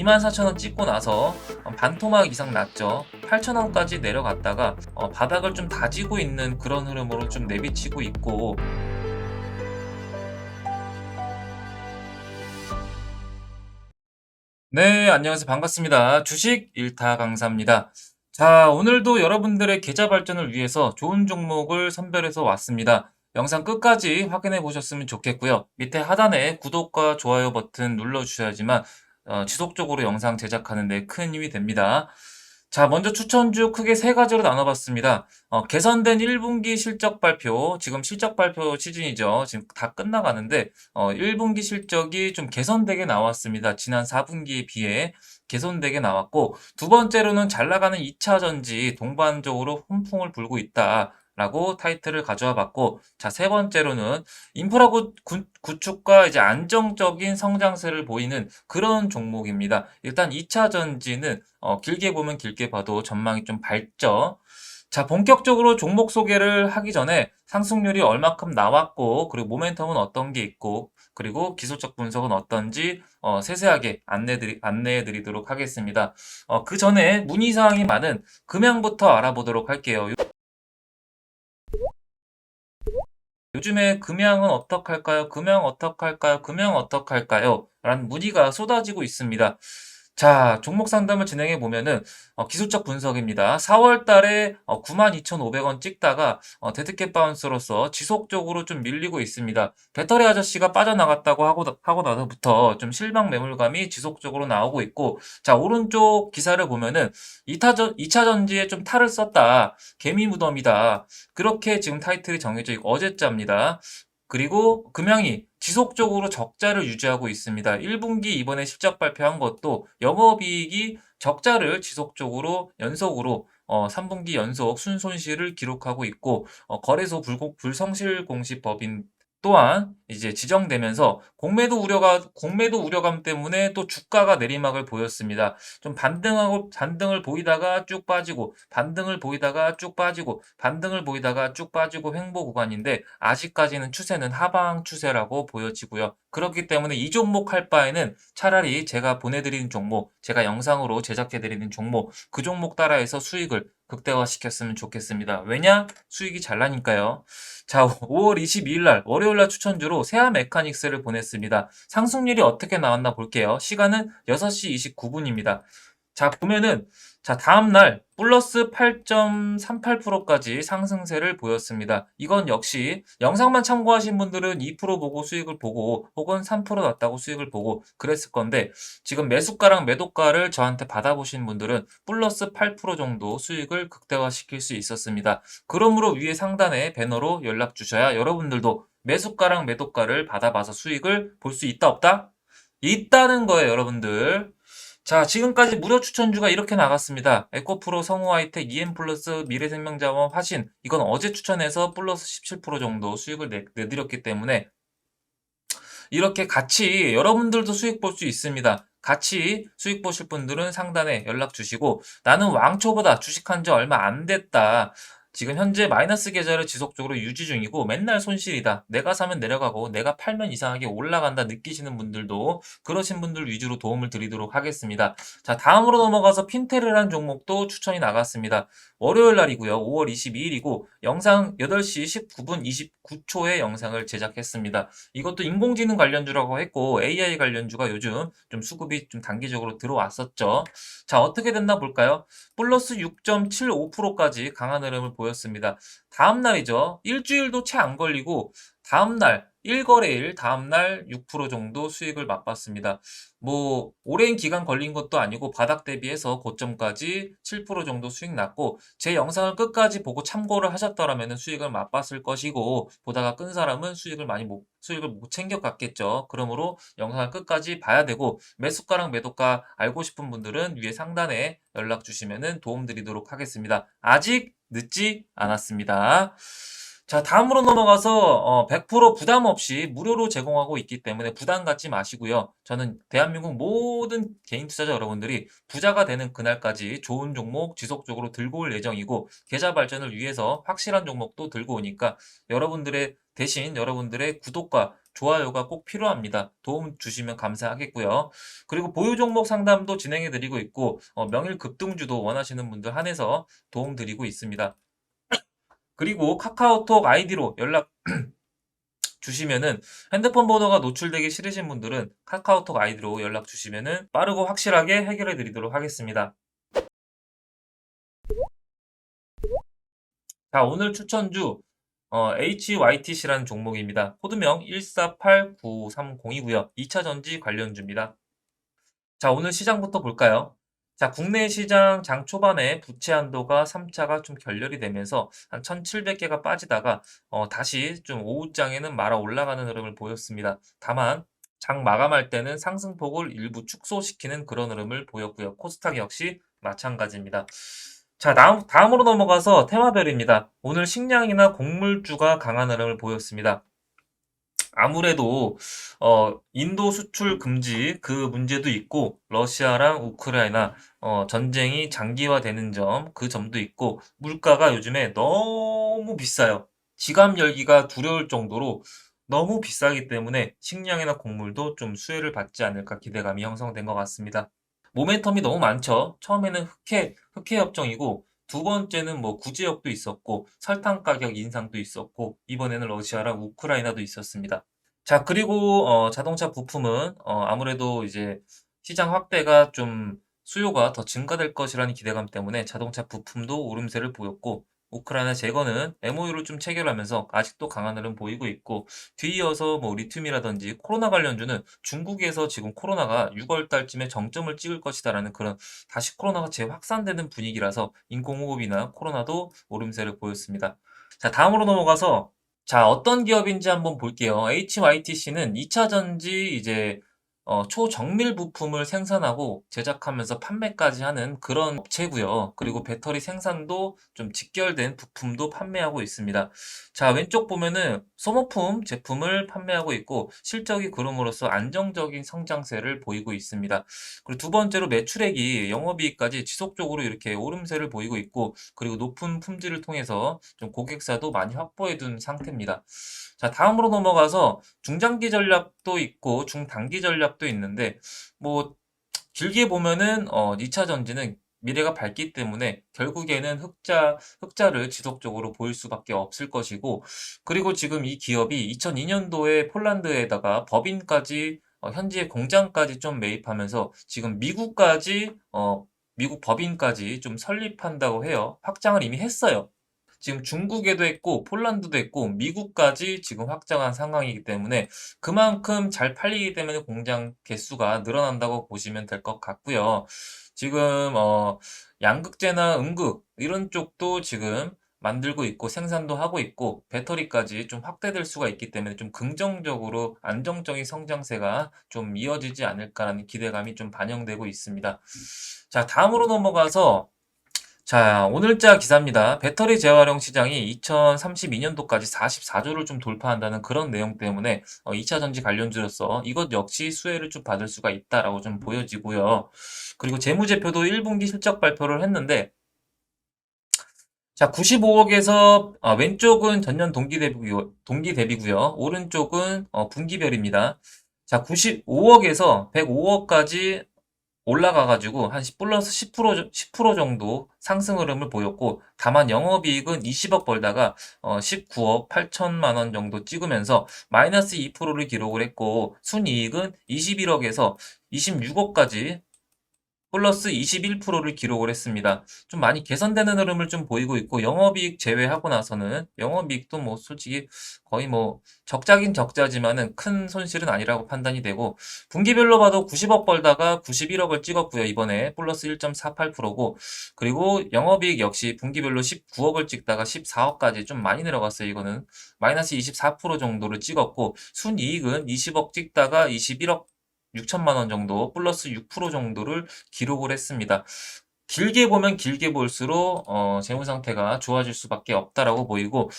24,000원 찍고 나서 어, 반토막 이상 났죠. 8,000원까지 내려갔다가 어, 바닥을 좀 다지고 있는 그런 흐름으로 좀 내비치고 있고 네, 안녕하세요. 반갑습니다. 주식 일타 강사입니다. 자, 오늘도 여러분들의 계좌 발전을 위해서 좋은 종목을 선별해서 왔습니다. 영상 끝까지 확인해 보셨으면 좋겠고요. 밑에 하단에 구독과 좋아요 버튼 눌러 주셔야지만 어, 지속적으로 영상 제작하는 데 큰 힘이 됩니다. 자, 먼저 추천주 크게 세 가지로 나눠봤습니다. 어, 개선된 1분기 실적 발표, 지금 실적 발표 시즌이죠. 지금 다 끝나가는데, 어, 1분기 실적이 좀 개선되게 나왔습니다. 지난 4분기에 비해 개선되게 나왔고, 두 번째로는 잘 나가는 2차 전지 동반적으로 훈풍을 불고 있다. 라고 타이틀을 가져와 봤고, 자, 세 번째로는 인프라 구축과 이제 안정적인 성장세를 보이는 그런 종목입니다. 일단 2차 전지는 어, 길게 보면 길게 봐도 전망이 좀 밝죠. 자, 본격적으로 종목 소개를 하기 전에 상승률이 얼마큼 나왔고, 그리고 모멘텀은 어떤 게 있고, 그리고 기술적 분석은 어떤지 어, 세세하게 안내드리, 안내해드리도록 하겠습니다. 어, 그 전에 문의사항이 많은 금양부터 알아보도록 할게요. 요즘에 금양은 어떡할까요? 금양 어떡할까요? 금양 어떡할까요? 라는 문의가 쏟아지고 있습니다. 자, 종목 상담을 진행해 보면은 어, 기술적 분석입니다. 4월 달에 어, 92,500원 찍다가 어, 데드캣 바운스로서 지속적으로 좀 밀리고 있습니다. 배터리 아저씨가 빠져나갔다고 하고, 하고 나서부터 좀 실망 매물감이 지속적으로 나오고 있고 자, 오른쪽 기사를 보면은 2차, 전, 2차 전지에 좀 탈을 썼다. 개미 무덤이다. 그렇게 지금 타이틀이 정해져 있고 어제자입니다. 그리고 금양이 지속적으로 적자를 유지하고 있습니다. 1분기 이번에 실적 발표한 것도 영업이익이 적자를 지속적으로 연속으로 어, 3분기 연속 순손실을 기록하고 있고 어, 거래소 불공, 불성실 공시법인 또한 이제 지정되면서 공매도 우려가 공매도 우려감 때문에 또 주가가 내리막을 보였습니다. 좀 반등하고 반등을 보이다가 쭉 빠지고 반등을 보이다가 쭉 빠지고 반등을 보이다가 쭉 빠지고 횡보 구간인데 아직까지는 추세는 하방 추세라고 보여지고요. 그렇기 때문에 이 종목 할 바에는 차라리 제가 보내드리는 종목, 제가 영상으로 제작해드리는 종목, 그 종목 따라해서 수익을 극대화시켰으면 좋겠습니다. 왜냐? 수익이 잘 나니까요. 자, 5월 22일 날 월요일 날 추천주로 세아 메카닉스를 보냈습니다. 상승률이 어떻게 나왔나 볼게요. 시간은 6시 29분입니다. 자, 보면은 자, 다음 날 플러스 8.38%까지 상승세를 보였습니다. 이건 역시 영상만 참고하신 분들은 2% 보고 수익을 보고 혹은 3% 났다고 수익을 보고 그랬을 건데 지금 매수가랑 매도가를 저한테 받아보신 분들은 플러스 8% 정도 수익을 극대화시킬 수 있었습니다. 그러므로 위에 상단에 배너로 연락 주셔야 여러분들도 매수가랑 매도가를 받아봐서 수익을 볼 수 있다 없다? 있다는 거예요, 여러분들. 자, 지금까지 무료 추천주가 이렇게 나갔습니다. 에코프로, 성우하이텍, EM플러스, 미래생명자원, 화신. 이건 어제 추천해서 플러스 17% 정도 수익을 내, 내드렸기 때문에 이렇게 같이 여러분들도 수익 볼 수 있습니다. 같이 수익 보실 분들은 상단에 연락 주시고 나는 왕초보다 주식한 지 얼마 안 됐다. 지금 현재 마이너스 계좌를 지속적으로 유지 중이고 맨날 손실이다. 내가 사면 내려가고 내가 팔면 이상하게 올라간다 느끼시는 분들도 그러신 분들 위주로 도움을 드리도록 하겠습니다. 자, 다음으로 넘어가서 핀테르란 종목도 추천이 나갔습니다. 월요일 날이고요. 5월 22일이고 영상 8시 19분 29초에 영상을 제작했습니다. 이것도 인공지능 관련주라고 했고 AI 관련주가 요즘 좀 수급이 좀 단기적으로 들어왔었죠. 자, 어떻게 됐나 볼까요? 플러스 6.75%까지 강한 흐름을 보 였습니다. 다음 날이죠. 일주일도 채 안 걸리고 다음 날 1거래일 다음 날 6% 정도 수익을 맛봤습니다. 뭐 오랜 기간 걸린 것도 아니고 바닥 대비해서 고점까지 7% 정도 수익 났고 제 영상을 끝까지 보고 참고를 하셨더라면 수익을 맛봤을 것이고 보다가 끈 사람은 수익을 많이 못 수익을 못 챙겨갔겠죠. 그러므로 영상을 끝까지 봐야 되고 매수가랑 매도가 알고 싶은 분들은 위에 상단에 연락 주시면 도움 드리도록 하겠습니다. 아직 늦지 않았습니다. 자, 다음으로 넘어가서 어, 100% 부담 없이 무료로 제공하고 있기 때문에 부담 갖지 마시고요. 저는 대한민국 모든 개인 투자자 여러분들이 부자가 되는 그날까지 좋은 종목 지속적으로 들고 올 예정이고 계좌 발전을 위해서 확실한 종목도 들고 오니까 여러분들의 대신 여러분들의 구독과 좋아요가 꼭 필요합니다. 도움 주시면 감사하겠고요. 그리고 보유 종목 상담도 진행해 드리고 있고 어, 명일 급등주도 원하시는 분들 한해서 도움 드리고 있습니다. 그리고 카카오톡 아이디로 연락 주시면은 핸드폰 번호가 노출되기 싫으신 분들은 카카오톡 아이디로 연락 주시면은 빠르고 확실하게 해결해 드리도록 하겠습니다. 자, 오늘 추천주 어, HYTC라는 종목입니다. 코드명 1489302고요. 2차 전지 관련주입니다. 자, 오늘 시장부터 볼까요? 자, 국내 시장 장 초반에 부채 한도가 3차가 좀 결렬이 되면서 한 1,700개가 빠지다가 어, 다시 좀 오후장에는 말아 올라가는 흐름을 보였습니다. 다만 장 마감할 때는 상승폭을 일부 축소시키는 그런 흐름을 보였고요. 코스닥 역시 마찬가지입니다. 자, 다음, 다음으로 넘어가서 테마별입니다. 오늘 식량이나 곡물주가 강한 흐름을 보였습니다. 아무래도 어, 인도 수출 금지 그 문제도 있고 러시아랑 우크라이나 어, 전쟁이 장기화되는 점 그 점도 있고 물가가 요즘에 너무 비싸요. 지갑 열기가 두려울 정도로 너무 비싸기 때문에 식량이나 곡물도 좀 수혜를 받지 않을까 기대감이 형성된 것 같습니다. 모멘텀이 너무 많죠. 처음에는 흑해, 흑해 협정이고 두 번째는 뭐 구제역도 있었고 설탕 가격 인상도 있었고 이번에는 러시아랑 우크라이나도 있었습니다. 자, 그리고 어, 자동차 부품은 어, 아무래도 이제 시장 확대가 좀 수요가 더 증가될 것이라는 기대감 때문에 자동차 부품도 오름세를 보였고 우크라이나 재건은 MOU를 좀 체결하면서 아직도 강한 흐름 보이고 있고 뒤이어서 뭐 리튬이라든지 코로나 관련주는 중국에서 지금 코로나가 6월 달쯤에 정점을 찍을 것이다라는 그런 다시 코로나가 재확산되는 분위기라서 인공호흡이나 코로나도 오름세를 보였습니다. 자, 다음으로 넘어가서 자, 어떤 기업인지 한번 볼게요. HYTC는 2차 전지 이제 어, 초정밀 부품을 생산하고 제작하면서 판매까지 하는 그런 업체고요. 그리고 배터리 생산도 좀 직결된 부품도 판매하고 있습니다. 자, 왼쪽 보면은 소모품 제품을 판매하고 있고 실적이 그럼으로써 안정적인 성장세를 보이고 있습니다. 그리고 두 번째로 매출액이 영업이익까지 지속적으로 이렇게 오름세를 보이고 있고 그리고 높은 품질을 통해서 좀 고객사도 많이 확보해 둔 상태입니다. 자, 다음으로 넘어가서 중장기 전략 도 있고 중단기 전략도 있는데 뭐 길게 보면은 어 2차 전지는 미래가 밝기 때문에 결국에는 흑자 흑자를 지속적으로 보일 수밖에 없을 것이고 그리고 지금 이 기업이 2002년도에 폴란드에다가 법인까지 어 현지에 공장까지 좀 매입하면서 지금 미국까지 어 미국 법인까지 좀 설립한다고 해요. 확장을 이미 했어요. 지금 중국에도 했고 폴란드도 했고 미국까지 지금 확장한 상황이기 때문에 그만큼 잘 팔리기 때문에 공장 개수가 늘어난다고 보시면 될 것 같고요. 지금 어 양극재나 음극 이런 쪽도 지금 만들고 있고 생산도 하고 있고 배터리까지 좀 확대될 수가 있기 때문에 좀 긍정적으로 안정적인 성장세가 좀 이어지지 않을까라는 기대감이 좀 반영되고 있습니다. 자, 다음으로 넘어가서 자, 오늘자 기사입니다. 배터리 재활용 시장이 2032년도까지 44조를 좀 돌파한다는 그런 내용 때문에 어, 2차 전지 관련주로서 이것 역시 수혜를 좀 받을 수가 있다라고 좀 보여지고요. 그리고 재무제표도 1분기 실적 발표를 했는데 자, 95억에서 아, 왼쪽은 전년 동기 대비고요. 동기 대비고요. 오른쪽은 어, 분기별입니다. 자, 95억에서 105억까지 올라가가지고 한 10 플러스 10% 10% 정도 상승 흐름을 보였고 다만 영업이익은 20억 벌다가 어 19억 8천만 원 정도 찍으면서 마이너스 2%를 기록을 했고 순이익은 21억에서 26억까지 플러스 21%를 기록을 했습니다. 좀 많이 개선되는 흐름을 좀 보이고 있고 영업이익 제외하고 나서는 영업이익도 뭐 솔직히 거의 뭐 적자긴 적자지만은 큰 손실은 아니라고 판단이 되고 분기별로 봐도 90억 벌다가 91억을 찍었고요. 이번에 플러스 1.48%고 그리고 영업이익 역시 분기별로 19억을 찍다가 14억까지 좀 많이 내려갔어요. 이거는 마이너스 24% 정도를 찍었고 순이익은 20억 찍다가 21억 6천만 원 정도 플러스 6% 정도를 기록을 했습니다. 길게 보면 길게 볼수록 어, 재무 상태가 좋아질 수밖에 없다라고 보이고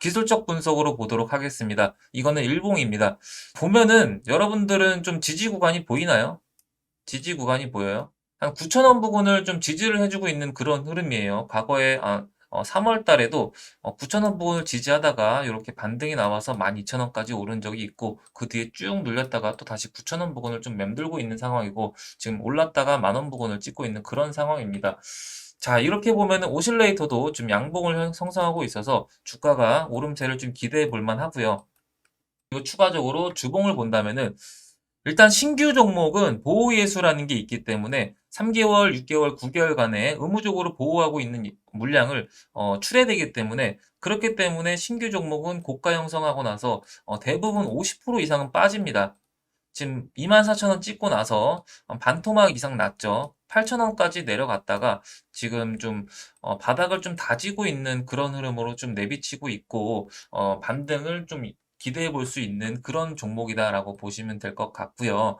기술적 분석으로 보도록 하겠습니다. 이거는 일봉입니다. 보면은 여러분들은 좀 지지 구간이 보이나요? 지지 구간이 보여요? 한 9천 원 부근을 좀 지지를 해주고 있는 그런 흐름이에요. 과거에, 아, 3월 달에도 9,000원 부근을 지지하다가 이렇게 반등이 나와서 12,000원까지 오른 적이 있고 그 뒤에 쭉 눌렸다가 또 다시 9,000원 부근을 좀 맴돌고 있는 상황이고 지금 올랐다가 만원 부근을 찍고 있는 그런 상황입니다. 자, 이렇게 보면은 오실레이터도 좀 양봉을 형- 형성하고 있어서 주가가 오름세를 좀 기대해 볼 만 하고요. 그리고 추가적으로 주봉을 본다면은 일단 신규 종목은 보호예수라는 게 있기 때문에 3개월, 6개월, 9개월간에 의무적으로 보호하고 있는 이- 물량을 어, 출해되기 때문에 그렇기 때문에 신규 종목은 고가 형성하고 나서 어, 대부분 50% 이상은 빠집니다. 지금 24,000원 찍고 나서 한 반토막 이상 났죠. 8,000원까지 내려갔다가 지금 좀 어, 바닥을 좀 다지고 있는 그런 흐름으로 좀 내비치고 있고 어, 반등을 좀 기대해 볼 수 있는 그런 종목이다라고 보시면 될 것 같고요.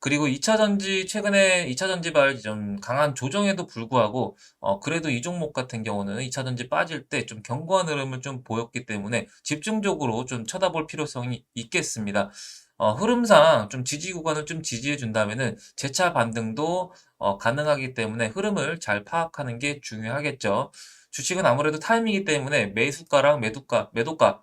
그리고 2차 전지 최근에 2차 전지 발 좀 강한 조정에도 불구하고 어, 그래도 이 종목 같은 경우는 2차 전지 빠질 때 좀 견고한 흐름을 좀 보였기 때문에 집중적으로 좀 쳐다볼 필요성이 있겠습니다. 어, 흐름상 좀 지지 구간을 좀 지지해 준다면은 재차 반등도 어, 가능하기 때문에 흐름을 잘 파악하는 게 중요하겠죠. 주식은 아무래도 타이밍이기 때문에 매수가랑 매도가, 매도가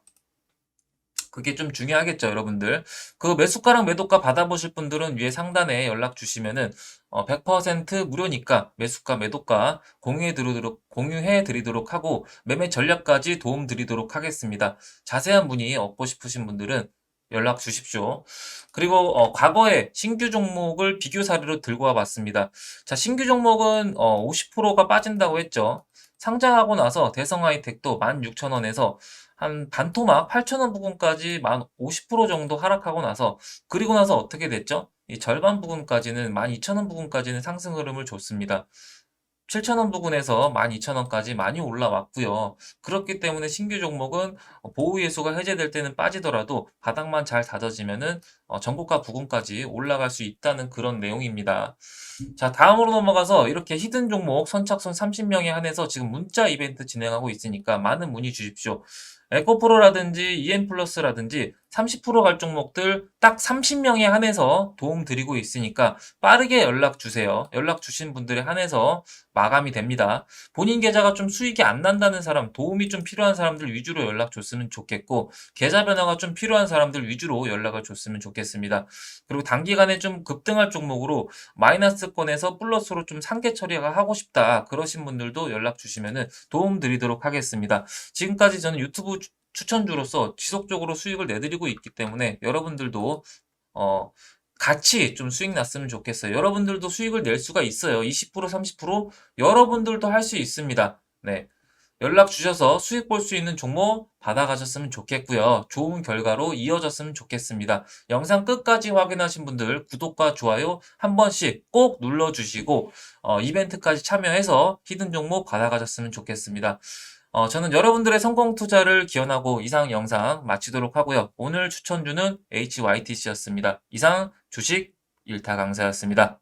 그게 좀 중요하겠죠, 여러분들. 그 매수가랑 매도가 받아보실 분들은 위에 상단에 연락 주시면은 어, 100% 무료니까 매수가, 매도가 공유해 드리도록, 공유해 드리도록 하고 매매 전략까지 도움 드리도록 하겠습니다. 자세한 문의 얻고 싶으신 분들은 연락 주십시오. 그리고 어, 과거에 신규 종목을 비교 사례로 들고 와봤습니다. 자, 신규 종목은 어, 50%가 빠진다고 했죠. 상장하고 나서 대성하이텍도 16,000원에서 한 반토막 8,000원 부근까지 만50% 정도 하락하고 나서 그리고 나서 어떻게 됐죠? 이 절반 부근까지는 12,000원 부근까지는 상승 흐름을 줬습니다. 7,000원 부근에서 12,000원까지 많이 올라왔고요. 그렇기 때문에 신규 종목은 보호 예수가 해제될 때는 빠지더라도 바닥만 잘 다져지면은 어, 전고가 부근까지 올라갈 수 있다는 그런 내용입니다. 자, 다음으로 넘어가서 이렇게 히든 종목 선착순 30명에 한해서 지금 문자 이벤트 진행하고 있으니까 많은 문의 주십시오. 에코프로라든지 EM플러스라든지 30%갈 종목들 딱 30명에 한해서 도움 드리고 있으니까 빠르게 연락 주세요. 연락 주신 분들에 한해서 마감이 됩니다. 본인 계좌가 좀 수익이 안 난다는 사람, 도움이 좀 필요한 사람들 위주로 연락 줬으면 좋겠고, 계좌 변화가 좀 필요한 사람들 위주로 연락을 줬으면 좋겠습니다. 그리고 단기간에 좀 급등할 종목으로 마이너스권에서 플러스로 좀 상계 처리가 하고 싶다. 그러신 분들도 연락 주시면 도움 드리도록 하겠습니다. 지금까지 저는 유튜브 추- 추천주로서 지속적으로 수익을 내드리고 있기 때문에 여러분들도 어, 같이 좀 수익 났으면 좋겠어요. 여러분들도 수익을 낼 수가 있어요. 20% 30% 여러분들도 할 수 있습니다. 네. 연락 주셔서 수익 볼 수 있는 종목 받아가셨으면 좋겠고요. 좋은 결과로 이어졌으면 좋겠습니다. 영상 끝까지 확인하신 분들 구독과 좋아요 한 번씩 꼭 눌러주시고 어, 이벤트까지 참여해서 히든 종목 받아가셨으면 좋겠습니다. 어, 저는 여러분들의 성공 투자를 기원하고 이상 영상 마치도록 하고요. 오늘 추천주는 HYTC였습니다. 이상 주식 일타 강사였습니다.